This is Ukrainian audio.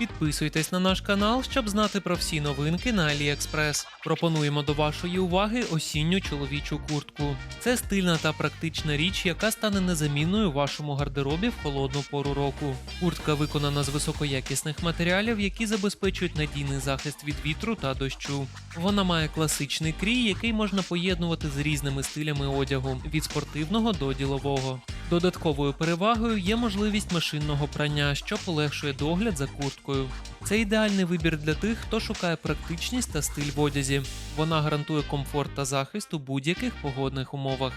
Підписуйтесь на наш канал, щоб знати про всі новинки на AliExpress. Пропонуємо до вашої уваги осінню чоловічу куртку. Це стильна та практична річ, яка стане незамінною в вашому гардеробі в холодну пору року. Куртка виконана з високоякісних матеріалів, які забезпечують надійний захист від вітру та дощу. Вона має класичний крій, який можна поєднувати з різними стилями одягу від спортивного до ділового. Додатковою перевагою є можливість машинного прання, що полегшує догляд за курткою. Це ідеальний вибір для тих, хто шукає практичність та стиль в одязі. Вона гарантує комфорт та захист у будь-яких погодних умовах.